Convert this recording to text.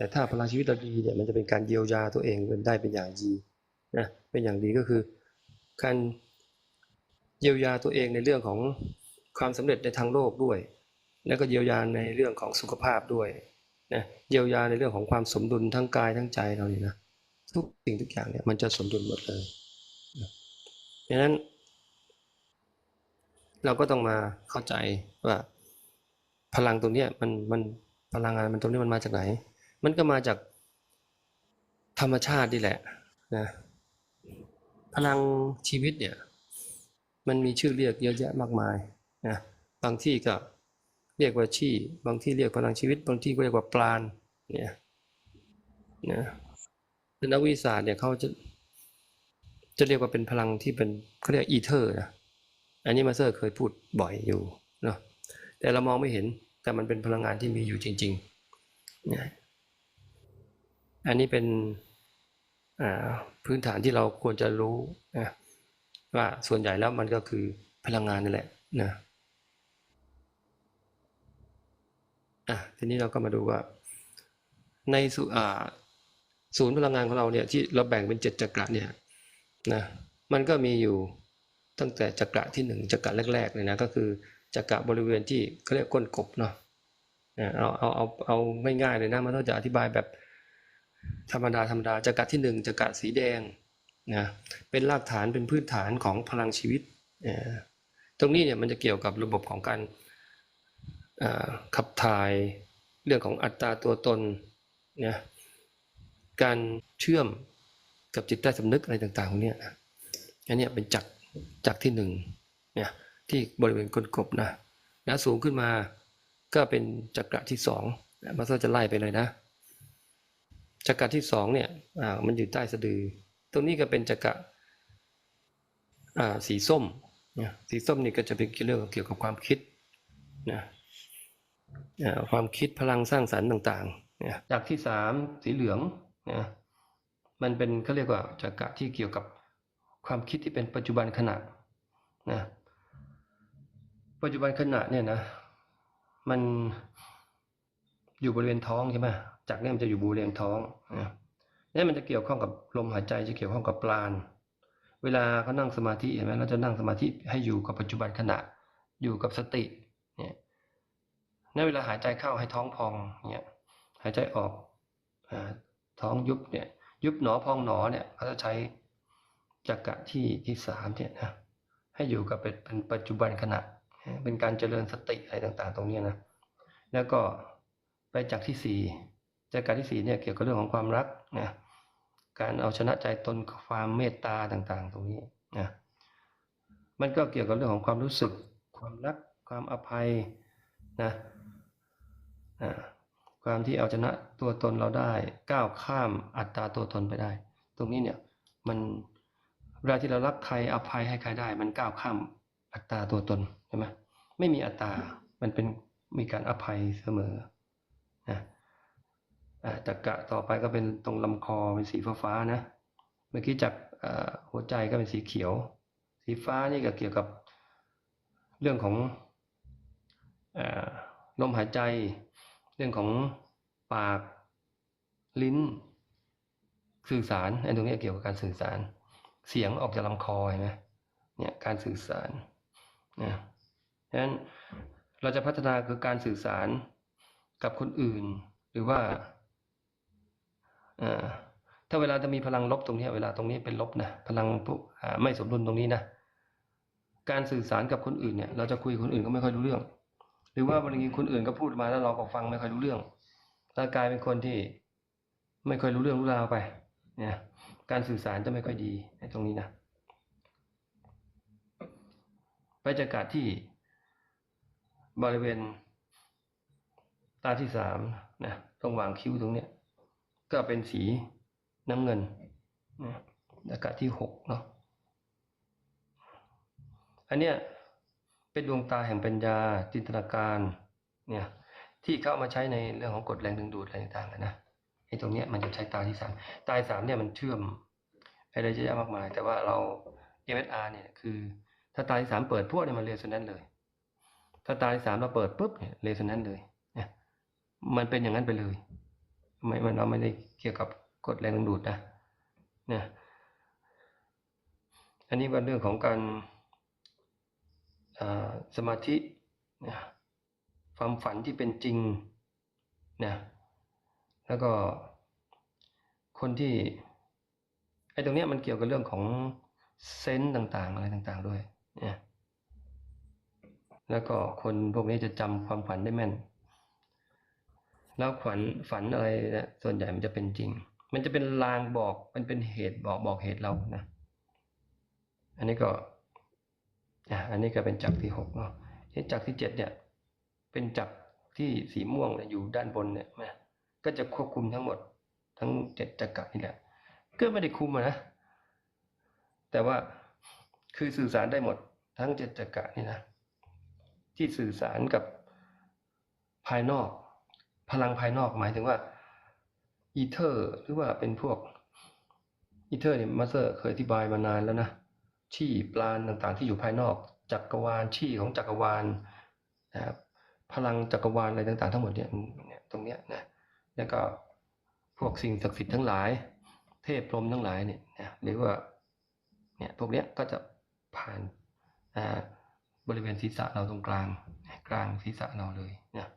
แต่ถ้าพลังชีวิตเราดีเนี่ยมันจะเป็นการเยียวยาตัวเองเป็นได้เป็นอย่างดีนะเป็นอย่างดีก็คือ การเยียวยาตัวเองในเรื่องของความสำเร็จในทางโลกด้วย แล้วก็เยียวยาในเรื่องของสุขภาพด้วยนะเยียวยาในเรื่องของความสมดุลทั้งกายทั้งใจเราเนี่ยนะทุกสิ่งทุกอย่างเนี่ยมันจะสมดุลหมดเลยดังนั้น เราก็ต้องมาเข้าใจว่าพลังตรงนี้มันมันพลังงานมันตรงนี้มันมาจากไหน มันก็มาจากธรรมชาตินี่แหละนะพลังชีวิตเนี่ย มันมีชื่อเรียกเยอะแยะมากมายนะบางที่ก็เรียกว่าชี่ บางที่เรียกพลังชีวิต บางที่ก็เรียกว่าปราณเนี่ยนะนักวิทยาศาสตร์เนี่ยเขาจะจะเรียกว่าเป็นพลังที่เป็นเขาเรียกอีเทอร์นะอันนี้มาเซอร์เคยพูดบ่อยอยู่เนาะแต่เรามองไม่เห็นแต่มันเป็นพลังงานที่มีอยู่จริงๆนะ อันนี้เป็นพื้นฐานที่เราควรจะรู้นะว่าส่วนใหญ่แล้วมันก็คือพลังงานนั่แหละนะอะทีนี้เราก็มาดูว่า ในส่าศูนย์พลังงานของเราเนี่ยที่เราแบ่งเป็นเจ็ดจักระเนี่ยนะมันก็มีอยู่ตั้งแต่จักระที่หนึ่งจักระแรกๆเลยนะก็คือจักระบริเวณที่เขาเรียกก้นกบเนาะอ่าเอาเอาเอาเอาง่ายๆเลยนะมันต้องจะอธิบายแบบ ธรรมดาธรรมดาจักระที่หนึ่งจักระสีแดงนะเป็นรากฐานเป็นพื้นฐานของพลังชีวิตอ่าตรงนี้เนี่ยมันจะเกี่ยวกับระบบของการขับถ่ายเรื่องของอัตราตัวตนนะการเชื่อมกับจิตใต้สำนึกอะไรต่างๆพวกเนี้ยนะอันนี้เป็นจักรจักที่หนึ่งเนี่ยที่บริเวณก้นกบนะนะสูงขึ้นมาก็เป็นจักระที่สองมาสเตอร์จะไล่ไปเลยนะ จักระที่สองเนี่ยอ่ามันอยู่ใต้สะดือ ตรงนี้ก็เป็นจักระอ่าสีส้มเนี่ยสีส้มนี่ก็จะเป็นเรื่องเกี่ยวกับความคิดนะความคิดพลังสร้างสรรค์ต่างๆเนี่ยจักที่สามสีเหลืองนะมันเป็นเขาเรียกว่าจักระที่เกี่ยวกับความคิดที่เป็นปัจจุบันขณะนะปัจจุบันขณะเนี่ยนะมันอยู่บริเวณท้องใช่ไหม จากเนี่ยมันจะอยู่บริเวณท้องนะนี่มันจะเกี่ยวข้องกับลมหายใจจะเกี่ยวข้องกับปราณเวลาเขานั่งสมาธิเห็นไหมเราจะนั่งสมาธิให้อยู่กับปัจจุบันขณะอยู่กับสติเนี่ยในเวลาหายใจเข้าให้ท้องพองเนี่ยหายใจออกอท้องยุบเนี่ย ยุบหนอพองหนอเนี่ยเขาจะใช้จักระที่ที่สามเนี่ยนะให้อยู่กับเป็นปัจจุบันขณะ เป็นการเจริญสติอะไรต่าง ๆ ตรงนี้นะแล้วก็ไปจากที่สี่ จากการที่สี่เนี่ยเกี่ยวกับเรื่องของความรักนะการเอาชนะใจตนความเมตตาต่างๆ ตรงนี้นะมันก็เกี่ยวกับเรื่องของความรู้สึก ความรัก ความอภัยนะอ่าความที่เอาชนะตัวตนเราได้ ก้าวข้ามอัตตาตัวตนไปได้ ตรงนี้เนี่ยมันเวลาที่เรารักใครอภัยให้ใครได้ มันก้าวข้ามอัตตาตัวตนใช่ไหมไม่มีอัตตามันเป็นมีการอภัยเสมอนะ จักระต่อไปก็เป็นตรงลำคอเป็นสีฟ้าๆนะ เมื่อกี้จากหัวใจก็เป็นสีเขียว สีฟ้านี่ก็เกี่ยวกับเรื่องของอลมหายใจ เรื่องของปากลิ้น สื่อสารไอ้ตรงนี้เกี่ยวกับการสื่อสาร เสียงออกจากลำคอเห็นไหมเนี่ยการสื่อสารนะฉะนั้นเราจะพัฒนาคือการสื่อสารกับคนอื่น หรือว่า ถ้าเวลาจะมีพลังลบตรงนี้เวลาตรงนี้เป็นลบนะพลังไม่สมดุลตรงนี้นะการสื่อสารกับคนอื่นเนี่ยเราจะคุยกับคนอื่นก็ไม่ค่อยรู้เรื่อง หรือว่าบางทีคนอื่นก็พูดมาแล้วเราก็ฟังไม่ค่อยรู้เรื่องแล้วกลายเป็นคนที่ไม่ค่อยรู้เรื่องรู้ราวไปเนี่ยการสื่อสารจะไม่ค่อยดีในตรงนี้นะไปจักระที่บริเวณตาที่สามนะตรงหว่างคิ้วตรงเนี้ย ก็เป็นสีน้ำเงินนะจักระที่หกเนาะอันเนี้ยเป็นดวงตาแห่งปัญญาจินตนาการเนี่ยที่เขาเอามาใช้ในเรื่องของกฎแรงดึงดูดอะไรต่างๆนะไอ้ตรงเนี้ยมันจะใช้ตาที่สามตาสามเนี่ยมันเชื่อมอะไรเยอะแยะมากมาย แต่ว่าเรา MSR เนี่ยคือ ถ้าตาที่สามเปิดพวกเนี่ยมันเรโซแนนเลย ถ้าตาที่สามเราเปิดปุ๊บเนี่ยเรโซแนนเลยเนี่ยมันเป็นอย่างนั้นไปเลย ไม่มันเราไม่ได้เกี่ยวกับกฎแรงดึงดูดนะเนี่ยอันนี้เป็นเรื่องของการสมาธินะความฝันที่เป็นจริงนะแล้วก็คนที่ไอ้ตรงเนี้ยมันเกี่ยวกับเรื่องของเซนส์ต่างๆ อะไรต่างๆด้วยเนี่ยแล้วก็คนพวกนี้จะจำความฝันได้แม่น แล้วฝันฝันอะไรนะส่วนใหญ่มันจะเป็นจริง มันจะเป็นลางบอกมันเป็นเหตุบอกบอกเหตุเรานะ อันนี้ก็อะอันนี้ก็เป็นจักรที่หกเนาะที่จักรที่เจ็ดเนี่ย เป็นจักรที่สีม่วงเนี่ยอยู่ด้านบนเนี่ยนะก็จะควบคุมทั้งหมด ทั้งเจ็ดจักรนี่แหละก็ไม่ได้คุมนะแต่ว่าคือสื่อสารได้หมดทั้งเจ็ดจักรนี่นะ ที่สื่อสารกับภายนอก พลังภายนอกหมายถึงว่าอีเทอร์หรือว่าเป็นพวกอีเทอร์เนี่ยมาสเตอร์เคยอธิบายมานานแล้วนะชี่ปลานต่างๆ ที่อยู่ภายนอกจักรวาลชี่ของจักรวาลนะครับพลังจักรวาลอะไรต่างๆ ทั้งหมดเนี่ยตรงเนี้ยนะแล้วก็พวกสิ่งศักดิ์สิทธิ์ทั้งหลาย เทพพรหมทั้งหลายเนี่ยนะหรือว่าเนี่ยพวกเนี้ยก็จะผ่านอ่าบริเวณศีรษะเราตรงกลางกลางศีรษะเราเลยนะ